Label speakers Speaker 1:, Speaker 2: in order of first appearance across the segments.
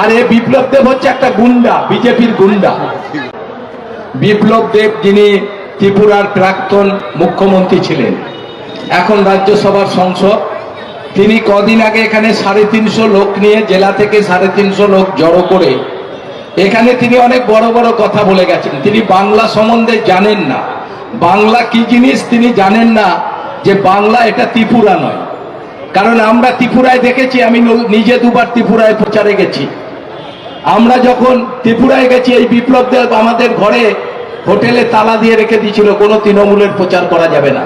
Speaker 1: আর এ বিপ্লব দেব হচ্ছে একটা গুন্ডা, বিজেপির গুন্ডা। বিপ্লব দেব যিনি ত্রিপুরার প্রাক্তন মুখ্যমন্ত্রী ছিলেন, এখন রাজ্যসভার সংসদ। তিনি কদিন আগে এখানে সাড়ে তিনশো লোক নিয়ে জেলা থেকে সাড়ে তিনশো লোক জড়ো করে, এখানে তিনি অনেক বড় বড় কথা বলে গেছেন। তিনি বাংলা সম্বন্ধে জানেন না। বাংলা কি জিনিস তিনি জানেন না যে বাংলা এটা ত্রিপুরা নয়। কারণ আমরা ত্রিপুরায় দেখেছি, আমি নিজে দুবার ত্রিপুরায় প্রচারে গেছি। আমরা যখন ত্রিপুরায় গেছি, এই বিপ্লব দেব আমাদের ঘরে হোটেলে তালা দিয়ে রেখে দিয়েছিল, কোনো তৃণমূলের প্রচার করা যাবে না।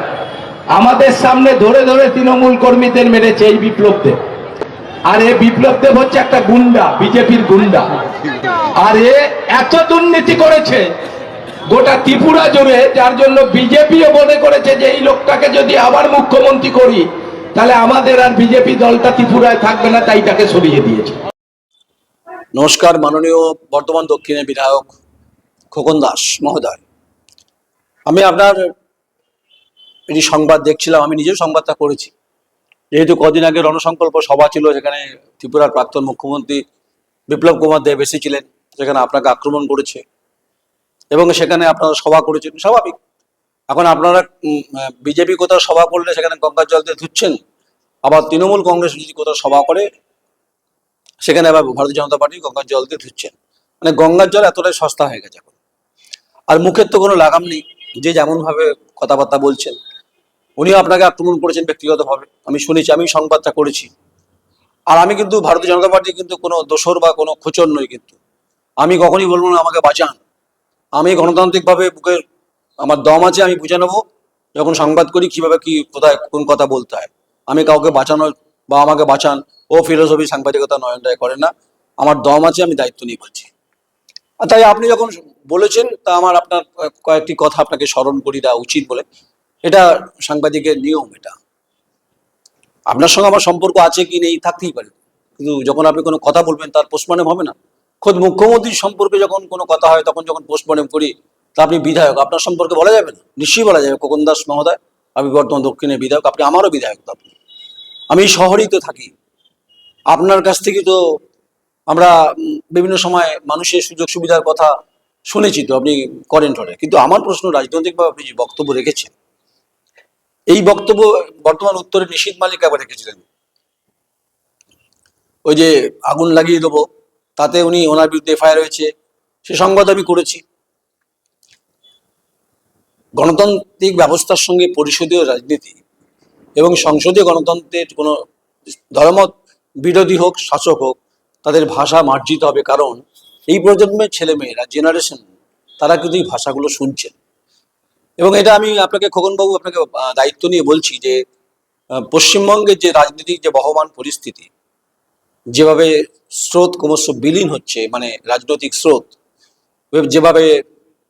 Speaker 1: আমাদের সামনে ধরে ধরে তৃণমূল কর্মীদের মেরেছে এই বিপ্লব দেব আর এ বিপ্লব দেব হচ্ছে একটা গুন্ডা, বিজেপির গুন্ডা। আর এ এত দুর্নীতি করেছে, গোটা ত্রিপুরা জুড়ে, যার জন্য বিজেপিও মনে করেছে যে এই লোকটাকে যদি আবার মুখ্যমন্ত্রী করি, তাহলে আমাদের আর বিজেপি দলটা ত্রিপুরায় থাকবে না, তাই তাকে সরিয়ে দিয়েছে।
Speaker 2: নমস্কার, মাননীয় বর্ধমান দক্ষিণের বিধায়ক খোকন দাস মহোদয়। আমি আপনার এটি সংবাদ দেখছিলাম, আমি নিজেও সংবাদটা করেছি যেহেতু কদিন আগে রণসংকল্প সভা ছিল সেখানে ত্রিপুরার প্রাক্তন মুখ্যমন্ত্রী বিপ্লব কুমার দেব এসেছিলেন, যেখানে আপনাকে আক্রমণ করেছে এবং সেখানে আপনারা সভা করেছেন, স্বাভাবিক। এখন আপনারা বিজেপি কোথাও সভা করলে সেখানে গঙ্গার জল দিয়ে ধুচ্ছেন, আবার তৃণমূল কংগ্রেস যদি কোথাও সভা করে সেখানে আবার ভারতীয় জনতা পার্টি গঙ্গার জল দিয়ে ধুচ্ছেন মানে গঙ্গার জল এতটাই সস্তা হয়ে গেছে এখন। আর মুখের তো কোনো লাগাম নেই, যে যেমন ভাবে কথাবার্তা বলছেন। উনিও আপনাকে আক্রমণ করেছেন ব্যক্তিগতভাবে। আমি শুনেছি, আমি সংবাদটা করেছি। আর আমি কিন্তু ভারতীয় জনতা পার্টি কিন্তু কোনো দোসর বা কোনো খোচর নই কিন্তু। আমি কখনই বলব না, আমাকে বাঁচান। আমি গণতান্ত্রিকভাবে বুকের আমার দম আছে, আমি বুঝে নেব। যখন সংবাদ করি, কীভাবে কি কোথায়, কোন কথা বলতে হয়। আমি কাউকে বাঁচানোর বা আমাকে বাঁচান। ও ফিলোসফি সাংবাদিকতা নয়ন করে না। আমার দম আছে, আমি দায়িত্ব নিয়ে বলছি। তাই আপনি যখন বলেছেন, তা আমার আপনার কয়েকটি কথা আপনাকে স্মরণ করি দেওয়া উচিত বলে। এটা সাংবাদিকের নিয়ম এটা। আপনার সঙ্গে আমার সম্পর্ক আছে কি নেই, থাকতেই পারে। কিন্তু যখন আপনি কোনো কথা বলবেন, তার পোস্টমর্টম হবে না। খোদ মুখ্যমন্ত্রীর সম্পর্কে যখন কোনো কথা হয়, তখন যখন পোস্টমর্টম করি, তা আপনি বিধায়ক, আপনার সম্পর্কে বলা যাবে না। নিশ্চয়ই বলা যাবে। খোকন দাস মহোদয়, আমি বর্তমান দক্ষিণের বিধায়ক, আপনি আমারও বিধায়ক আপনি। আমি শহরেই তো থাকি। আপনার কাছ থেকে তো আমরা বিভিন্ন সময় মানুষের সুযোগ সুবিধার কথা শুনেছি তো, আপনি করেন টরে। কিন্তু আমার প্রশ্ন, রাজনৈতিকভাবে আপনি যে বক্তব্য রেখেছেন, এই বক্তব্য বর্তমান উত্তরে নিশীত মালিক আবার রেখেছিলেন। ওই যে আগুন লাগিয়ে দেবো, তাতে উনি ওনার বিরুদ্ধে এফআইআর হয়েছে, সে সংবাদ আমি করেছি। গণতান্ত্রিক ব্যবস্থার সঙ্গে পরিষদীয় রাজনীতি এবং সংসদীয় গণতন্ত্রের কোনো ধর্মত বিরোধী হোক, শাসক হোক, তাদের ভাষা মার্জিত হবে। কারণ এই প্রজন্মের ছেলেমেয়েরা জেনারেশন তারা কিন্তু এই ভাষাগুলো শুনছেন। এবং এটা আমি আপনাকে খোকনবাবু, আপনাকে দায়িত্ব নিয়ে বলছি যে পশ্চিমবঙ্গের যে রাজনৈতিক যে বহমান পরিস্থিতি, যেভাবে স্রোত ক্রমশ বিলীন হচ্ছে মানে রাজনৈতিক স্রোত যেভাবে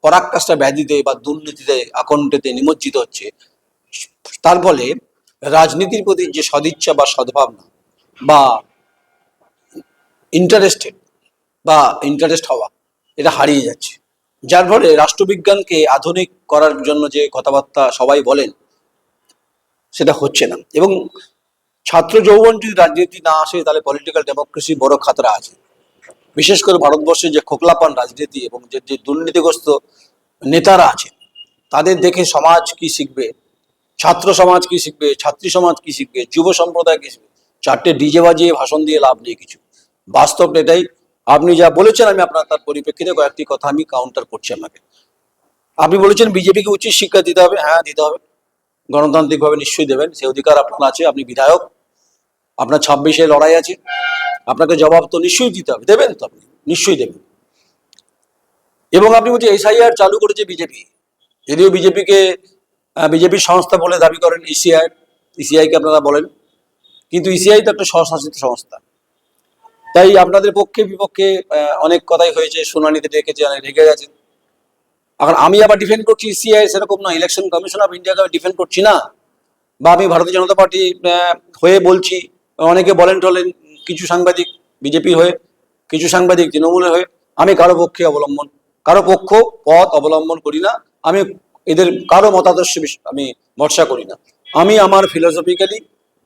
Speaker 2: পরাক্কাশটা ব্যাধিতে বা দুর্নীতিতে আকণ্ঠতে নিমজ্জিত হচ্ছে, তার ফলে রাজনীতির প্রতি যে সদিচ্ছা বা সদ্ভাবনা বা ইন্টারেস্টেড বা ইন্টারেস্ট হওয়া, এটা হারিয়ে যাচ্ছে। যার ফলে রাষ্ট্রবিজ্ঞানকে আধুনিক করার জন্য যে কথাবার্তা সবাই বলেন, সেটা হচ্ছে না। এবং ছাত্র যৌবন যদি রাজনীতি না আসে, তাহলে পলিটিক্যাল ডেমোক্রেসি বড় খাতরা আছে। বিশেষ করে ভারতবর্ষে যে খোকলাপান রাজনীতি এবং যে যে দুর্নীতিগ্রস্ত নেতারা আছে তাদের দেখে সমাজ কি শিখবে ছাত্র সমাজ কি শিখবে? ছাত্রী সমাজ কি শিখবে? যুব সম্প্রদায় কি শিখবে? চারটে ডিজে বাজিয়ে ভাষণ দিয়ে লাভ নেই কিছু। বাস্তব এটাই। আপনি যা বলেছেন, আমি আপনার তার পরিপ্রেক্ষিতে কয়েকটি কথা আমি কাউন্টার করছি আপনাকে। আপনি বলেছেন বিজেপিকে উচিত শিক্ষা দিতে হবে। হ্যাঁ দিতে হবে। গণতান্ত্রিকভাবে নিশ্চয়ই দেবেন। সে অধিকার আপনার আছে, আপনি বিধায়ক। আপনার ছাব্বিশে লড়াই আছে। আপনাকে জবাব তো নিশ্চয়ই দিতে হবে। দেবেন তো আপনি। নিশ্চয়ই দেবেন। এবং আপনি বলছেন, এসআইআর চালু করেছে বিজেপি। যদিও বিজেপিকে বিজেপির সংস্থা বলে দাবি করেন E ইসিআই ইসিআইকে আপনারা বলেন। কিন্তু ইসিআই তো একটা স্বশাসিত সংস্থা। তাই আপনাদের পক্ষে, বিপক্ষে অনেক কথাই হয়েছে, শুনানিতে ডেকেছে, অনেক রেগে গেছেন। এখন আমি আবার ডিফেন্ড করছি ইসিআই সেরকম না ইলেকশন কমিশন অফ ইন্ডিয়াকে আমি ডিফেন্ড করছি না। বা আমি ভারতীয় জনতা পার্টি হয়ে বলছি। অনেকে বলেন টলেন, কিছু সাংবাদিক বিজেপির হয়ে, কিছু সাংবাদিক তৃণমূলের হয়ে। আমি কারও পক্ষে অবলম্বন, কারও পক্ষ পথ অবলম্বন করি না। আমি এদের কারও মতাদর্শ আমি ভরসা করি না। আমি আমার ফিলোসফিক্যালি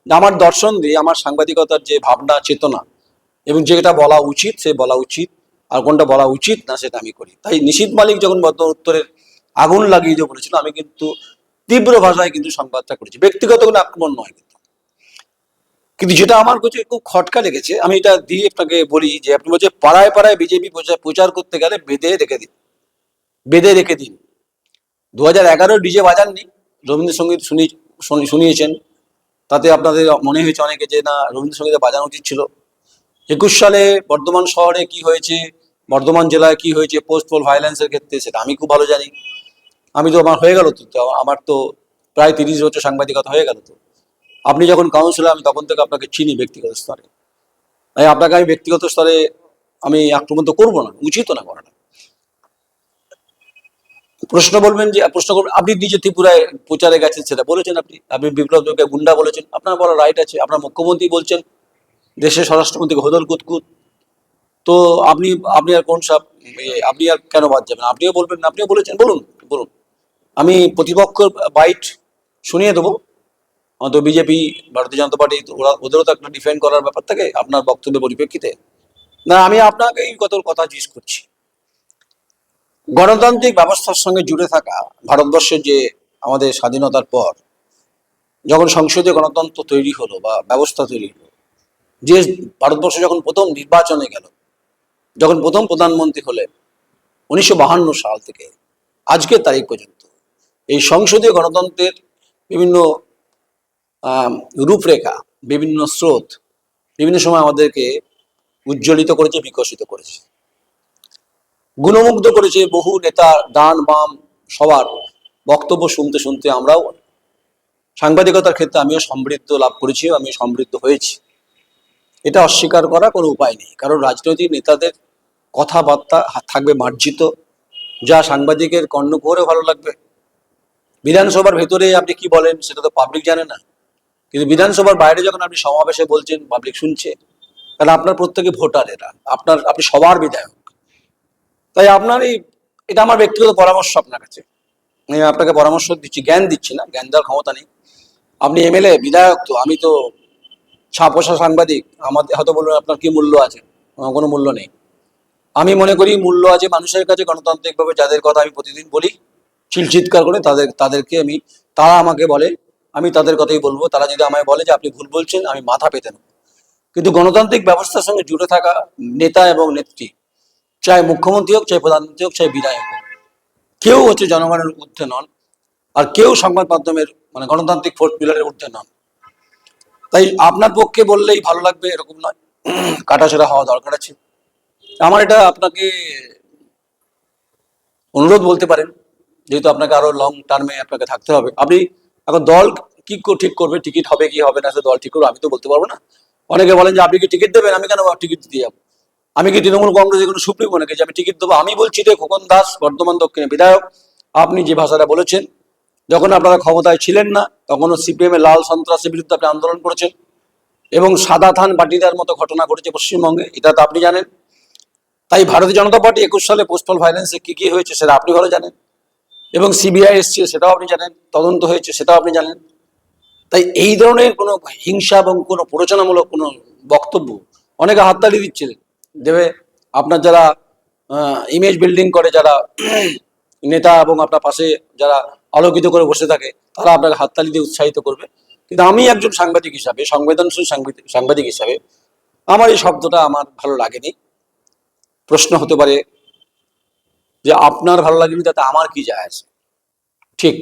Speaker 2: আমার দর্শন দিয়ে আমার সাংবাদিকতার যে ভাবনা, চেতনা এবং যেটা বলা উচিত, সে বলা উচিত আর কোনটা বলা উচিত না, সেটা আমি করি। তাই নিশীত মালিক যখন বর্তমান উত্তরের আগুন লাগিয়ে যে বলেছিল, আমি কিন্তু তীব্র ভাষায় কিন্তু সংবাদটা করেছি। ব্যক্তিগত কোনো আক্রমণ নয় কিন্তু। কিন্তু যেটা আমার কাছে খুব খটকা লেগেছে, আমি এটা দিয়ে আপনাকে বলি যে, আপনি বলছে পাড়ায় পাড়ায় বিজেপি প্রচার করতে গেলে বেঁধে রেখে দিন। বেঁধে রেখে দিন। দু হাজার এগারো ডিজে বাজাননি। রবীন্দ্রসঙ্গীত শুনি শুনি- শুনিয়েছেন। তাতে আপনাদের মনে হয়েছে অনেকে যে, না, রবীন্দ্রসঙ্গীত বাজানো উচিত ছিল। একুশ সালে বর্ধমান শহরে কি হয়েছে, বর্ধমান জেলায় কি হয়েছে পোস্ট পোল ভায়োলেন্সের ক্ষেত্রে, সেটা আমি খুব ভালো জানি। আমি তো, আমার হয়ে গেল তো আমার তো প্রায় তিরিশ বছর সাংবাদিকতা হয়ে গেল তো। আপনি যখন কাউন্সিলর আমি তখন থেকে আপনাকে চিনি ব্যক্তিগত স্তরে। তাই আপনাকে আমি ব্যক্তিগত স্তরে, আমি আক্রমণ তো করব না, উচিত না করাটা। প্রশ্ন বলবেন যে, প্রশ্ন করবেন, আপনি নিজে ত্রিপুরায় প্রচারে গেছেন, সেটা বলেছেন আপনি আপনি বিপ্লব দেবকে গুন্ডা বলেছেন, আপনার বলা রাইট আছে, আপনার মুখ্যমন্ত্রী বলছেন, দেশের স্বরাষ্ট্রমন্ত্রীকে হোদল কুতকুত। তো আপনি আপনি আর কোন সব আপনি আর কেন বাদ যাবেন? আপনিও বলবেন আপনিও বলেছেন, বলুন বলুন। আমি প্রতিপক্ষ বাইট শুনিয়ে দেবো। তো বিজেপি, ভারতীয় জনতা পার্টি, ওরা ওদেরও তো একটা ডিফেন্ড করার ব্যাপার থাকে, আপনার বক্তব্যের পরিপ্রেক্ষিতে। না, আমি আপনাকে এই কত কথা জিজ্ঞেস করছি। গণতান্ত্রিক ব্যবস্থার সঙ্গে জুড়ে থাকা ভারতবর্ষের যে আমাদের স্বাধীনতার পর, যখন সংসদীয় গণতন্ত্র তৈরি হলো বা ব্যবস্থা তৈরি হলো, যে ভারতবর্ষ যখন প্রথম নির্বাচনে গেল, যখন প্রথম প্রধানমন্ত্রী হলেন, উনিশশো বাহান্ন সাল থেকে আজকের তারিখ পর্যন্ত, এই সংসদীয় গণতন্ত্রের বিভিন্ন রূপরেখা, বিভিন্ন স্রোত বিভিন্ন সময় আমাদেরকে উজ্জ্বলিত করেছে, বিকশিত করেছে। গুণমুগ্ধ করেছে বহু নেতা ডান বাম সবার বক্তব্য শুনতে শুনতে আমরাও সাংবাদিকতার ক্ষেত্রে আমিও সমৃদ্ধ লাভ করেছি আমি সমৃদ্ধ হয়েছি। এটা অস্বীকার করা কোনো উপায় নেই, কারণ রাজনৈতিক নেতাদের কথাবার্তা থাকবে মার্জিত, যা সাংবাদিকের কর্ণ কর্ণকুহরে ভালো লাগবে। বিধানসভার ভেতরে আপনি কি বলেন সেটা তো পাবলিক জানে না, কিন্তু বিধানসভার বাইরে যখন আপনি সমাবেশে বলছেন পাবলিক শুনছে কারণ আপনার প্রত্যেকে ভোটার এরা আপনার, আপনি সবার বিধায়ক। তাই আপনার এই, এটা আমার ব্যক্তিগত পরামর্শ আপনার কাছে। আমি আপনাকে পরামর্শ দিচ্ছি, জ্ঞান দিচ্ছি না, জ্ঞান দেওয়ার ক্ষমতা নেই। আপনি এমএলএ, বিধায়ক তো, আমি তো ছাপোষা সাংবাদিক, আমাদের হয়তো বলবেন আপনার কি মূল্য আছে? আমার কোনো মূল্য নেই। আমি মনে করি মূল্য আছে মানুষের কাছে, গণতান্ত্রিকভাবে যাদের কথা আমি প্রতিদিন বলি চিলচিৎকার করে তাদের, তাদেরকে আমি, তারা আমাকে বলে, আমি তাদের কথাই বলব। তারা যদি আমায় বলে যে আপনি ভুল বলছেন, আমি মাথা পেতে কিন্তু গণতান্ত্রিক ব্যবস্থার সঙ্গে জুড়ে থাকা নেতা এবং নেত্রী চাই মুখ্যমন্ত্রী হোক, চাই প্রধানমন্ত্রী হোক, চাই বিধায়ক হোক। কেউ হচ্ছে জনগণের ঊর্ধ্বে নন আর কেউ সংবাদ মাধ্যমের মানে গণতান্ত্রিক ফোর্থ পিলারের ঊর্ধ্বে নন। তাই আপনার পক্ষে বললেই ভালো লাগবে, এরকম নয়। কাটাছেড়া হওয়া দরকার আছে। আমার এটা আপনাকে অনুরোধ বলতে পারেন, যেহেতু আপনাকে আরও লং টার্মে আপনাকে থাকতে হবে। আপনি এখন দল কি ঠিক করবে, টিকিট হবে কি হবে না দল ঠিক করবে, আমি তো বলতে পারব না। অনেকে বলেন যে, আপনি কি টিকিট দেবেন? আমি কেন টিকিট দিতে যাব? আমি কি তৃণমূল কংগ্রেসের কোনো সুপ্রিমো নাকি? যে আমি টিকিট দেবো, আমি বলছি যে খোকন দাস, বর্ধমান দক্ষিণে বিধায়ক, আপনি যে ভাষাটা বলেছেন, যখন আপনারা ক্ষমতায় ছিলেন না, তখনও সিপিএম লাল সন্ত্রাসের বিরুদ্ধে আপনি আন্দোলন করেছেন এবং সাদা থান বাটিদার মতো ঘটনা ঘটেছে পশ্চিমবঙ্গে, এটা তো আপনি জানেন। তাই ভারতীয় জনতা পার্টি একুশ সালে পোস্টাল ভায়োলেন্সে কী কী হয়েছে সেটা আপনি ভালো জানেন এবং সিবিআই এসছে সেটাও আপনি জানেন, তদন্ত হয়েছে সেটাও আপনি জানেন। তাই এই ধরনের কোনো হিংসা এবং কোনো প্ররোচনামূলক কোনো বক্তব্য অনেকে হাততালি দিচ্ছিলেন। দেবে। আপনার যারা ইমেজ বিল্ডিং করে, যারা নেতা এবং আপনার পাশে যারা আলোকিত করে বসে থাকে, তারা আপনাকে হাততালি দিয়ে উৎসাহিত করবে। কিন্তু আমি একজন সাংবাদিক হিসাবে, সংবেদনশীল সাংবাদিক সাংবাদিক হিসাবে, আমার এই শব্দটা আমার ভালো লাগেনি। প্রশ্ন হতে পারে যে আপনার ভালো লাগেনি, তাতে আমার কি যায় আছে? ঠিক।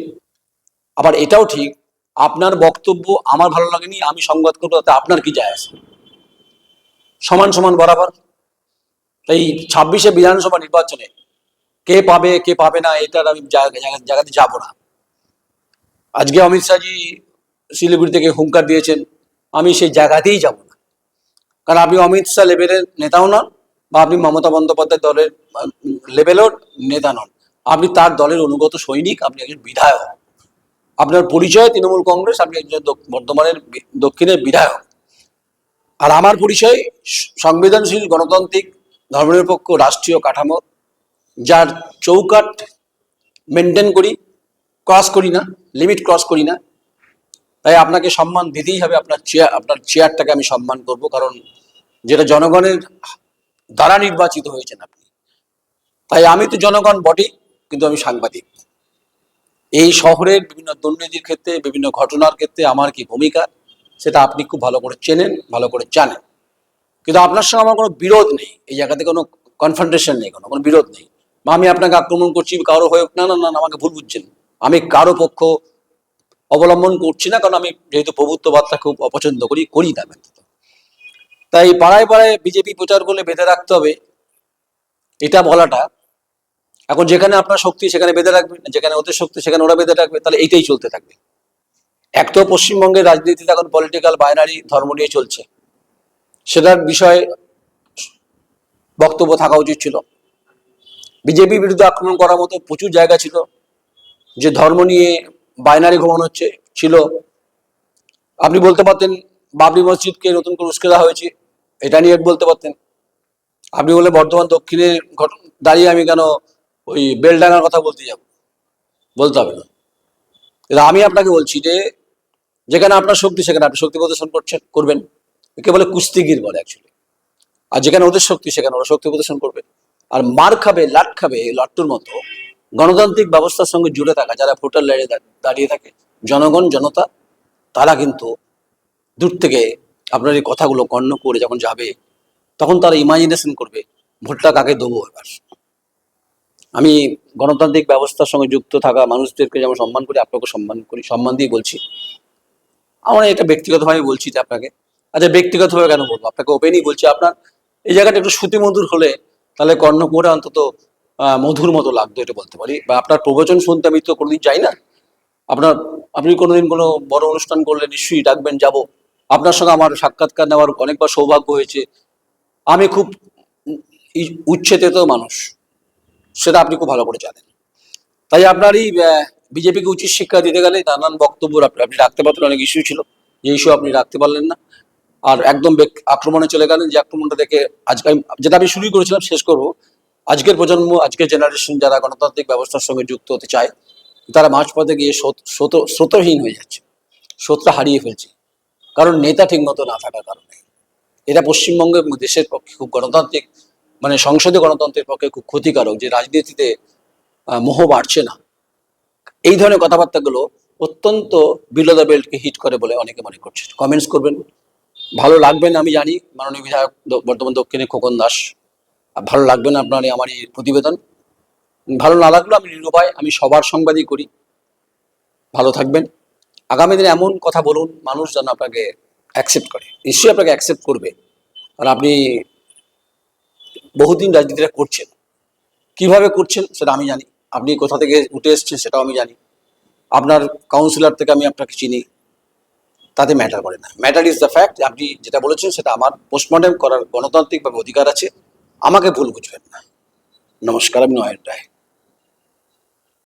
Speaker 2: আবার এটাও ঠিক, আপনার বক্তব্য আমার ভালো লাগেনি, আমি সংবাদ করব, তাতে আপনার কি যায় আছে? সমান সমান বরাবর। তাই ছাব্বিশে বিধানসভা নির্বাচনে কে পাবে কে পাবে না এটার আমি জায়গা- জায়গা- জায়গাতে যাব না। আজকে অমিত শাহজি শিলিগুড়ি থেকে হুঙ্কার দিয়েছেন, আমি সেই জায়গাতেই যাব না। কারণ আপনি অমিত শাহ লেভেলের নেতাও নন বা আপনি মমতা বন্দ্যোপাধ্যায় দলের লেভেলের নেতা নন। আপনি তার দলের অনুগত সৈনিক, আপনি একজন বিধায়ক। আপনার পরিচয় তৃণমূল কংগ্রেস, আপনি একজন বর্ধমানের দক্ষিণের বিধায়ক। আর আমার পরিচয় সংবেদনশীল গণতান্ত্রিক ধর্মনিরপেক্ষ রাষ্ট্রীয় কাঠামো, যার চৌকাট মেনটেন করি ক্রস করি না লিমিট ক্রস করি না। তাই আপনাকে সম্মান দিতেই হবে, আপনার চেয়ার আপনার চেয়ারটাকে আমি সম্মান করব, কারণ যেটা জনগণের দ্বারা নির্বাচিত হয়েছেন আপনি। তাই আমি তো জনগণ বটে কিন্তু আমি সাংবাদিক। এই শহরের বিভিন্ন দুর্নীতির ক্ষেত্রে, বিভিন্ন ঘটনার ক্ষেত্রে আমার কি ভূমিকা, সেটা আপনি খুব ভালো করে চেনেন, ভালো করে জানেন। কিন্তু আপনার সঙ্গে আমার কোনো বিরোধ নেই। এই জায়গাতে কোনো কনফ্রন্টেশন নেই, কোনো কোনো বিরোধ নেই। বা আমি আপনাকে আক্রমণ করছি কারও হয়ে না না না আমাকে ভুল বুঝছেন। আমি কারও পক্ষ অবলম্বন করছি না, কারণ আমি যেহেতু প্রভুত্ববাদটা খুব অপছন্দ করি করি না ব্যতীত তাই পাড়ায় পাড়ায় বিজেপি প্রচার করলে বেঁধে রাখতে হবে, এটা বলাটা। এখন যেখানে আপনার শক্তি, সেখানে বেঁধে রাখবেন যেখানে ওদের শক্তি, সেখানে ওরা বেঁধে রাখবে, তাহলে এইটাই চলতে থাকবে। এক তো পশ্চিমবঙ্গের রাজনীতিতে এখন পলিটিক্যাল বাইনারি ধর্ম নিয়ে চলছে। সেটার বিষয়ে বক্তব্য থাকা উচিত ছিল। বিজেপির বিরুদ্ধে আক্রমণ করার মতো প্রচুর জায়গা ছিল, যে ধর্ম নিয়ে বাইনারি ঘুমানো হচ্ছে, ছিল। আপনি বলতে পারতেন, বাবরি মসজিদকে নতুন করে উস্কে দেওয়া হয়েছে, এটা নিয়ে বলতে পারতেন। আপনি বলে বর্ধমান দক্ষিণের দাঁড়িয়ে আমি কেন ওই বেলডাঙ্গার কথা বলতে যাব? বলতে হবে না। আমি আপনাকে বলছি যে, যেখানে আপনার শক্তি, সেখানে আপনি শক্তি প্রদর্শন করছেন, করবেন। একে বলে কুস্তিগির বলে অ্যাকচুয়ালি আর যেখানে ওদের শক্তি, সেখানে ওরা শক্তি প্রদর্শন করবে। আর মার খাবে, লাট খাবে এই লাট্টুর মতো গণতান্ত্রিক ব্যবস্থার সঙ্গে জুড়ে থাকা যারা ভোটার লাইনে দাঁড়িয়ে থাকে, জনগণ, জনতা, তারা কিন্তু দূর থেকে আপনার এই কথাগুলো গণ্য করে যখন যাবে, তখন তারা ইমাজিনেশন করবে, ভোটটা কাকে দেবো এবার। আমি গণতান্ত্রিক ব্যবস্থার সঙ্গে যুক্ত থাকা মানুষদেরকে যেমন সম্মান করি আপনাকে সম্মান করি, সম্মান দিয়ে বলছি। আমার এটা ব্যক্তিগতভাবে বলছি যে আপনাকে আচ্ছা ব্যক্তিগতভাবে কেন বলব? আপনাকে ওপেনই বলছি, আপনার এই জায়গাটা একটু শ্রুতিমধুর হলে তাহলে কর্ণপুরে অন্তত মধুর মতো লাগতো এটা বলতে পারি। বা আপনার প্রবচন শুনতে আমি তো কোনোদিন যাই না। আপনার, আপনি কোনোদিন কোনো বড় অনুষ্ঠান করলে নিশ্চয়ই ডাকবেন, যাব। আপনার সঙ্গে আমার সাক্ষাৎকার নেওয়ার অনেকবার সৌভাগ্য হয়েছে। আমি খুব ই- উচ্ছেদিত মানুষ। সেটা আপনি খুব ভালো করে জানেন। তাই আপনার এই বিজেপিকে উচিত শিক্ষা দিতে গেলে নানান বক্তব্য আপনি রাখতে পারতেন, অনেক ইস্যু ছিল। যে ইস্যু আপনি রাখতে পারলেন না। আর একদম আক্রমণে চলে গেলেন, যে আক্রমণটা দেখে আজকে যেটা আমি শুরুই করেছিলাম, শেষ করব। আজকের প্রজন্ম, আজকের জেনারেশন যারা গণতান্ত্রিক ব্যবস্থার সঙ্গে যুক্ত হতে চায়, তারা মাঝপথে গিয়ে স্রোত- স্রোত, স্রোতহীন হয়ে যাচ্ছে, স্রোতটা হারিয়ে ফেলছে। কারণ নেতা ঠিক মতো না থাকার কারণে। এটা পশ্চিমবঙ্গ এবং দেশের পক্ষে খুব গণতান্ত্রিক মানে সংসদে গণতন্ত্রের পক্ষে খুব ক্ষতিকারক, যে রাজনীতিতে মোহ বাড়ছে না। এই ধরনের কথাবার্তাগুলো অত্যন্ত বিলো দ্য বেল্টকে হিট করে বলে অনেকে মনে করছে। কমেন্টস করবেন। ভালো লাগবে না, আমি জানি। মাননীয় বিধায়ক বর্তমান দক্ষিণে খোকন দাস। ভালো লাগবে না আপনার আমার এই প্রতিবেদন। ভালো না লাগলেও আমি নিরুপায়, আমি সবার সংবাদই করি। ভালো থাকবেন। আগামী দিনে এমন কথা বলুন, মানুষ যেন আপনাকে অ্যাকসেপ্ট করে। নিশ্চয়ই আপনাকে অ্যাকসেপ্ট করবে। আর আপনি বহুদিন রাজনীতিটা করছেন। কীভাবে করছেন সেটা আমি জানি। আপনি কোথা থেকে উঠে এসছেন সেটাও আমি জানি। আপনার কাউন্সিলর থেকে আমি আপনাকে চিনি। তাতে ম্যাটার করে না। ম্যাটার ইজ দ্য ফ্যাক্ট আপনি যেটা বলেছেন সেটা আমার পোস্টমর্টম করার গণতান্ত্রিকভাবে অধিকার আছে। আমাকে ভুল বুঝবেন না। নমস্কার, আমি নয়ন রায়।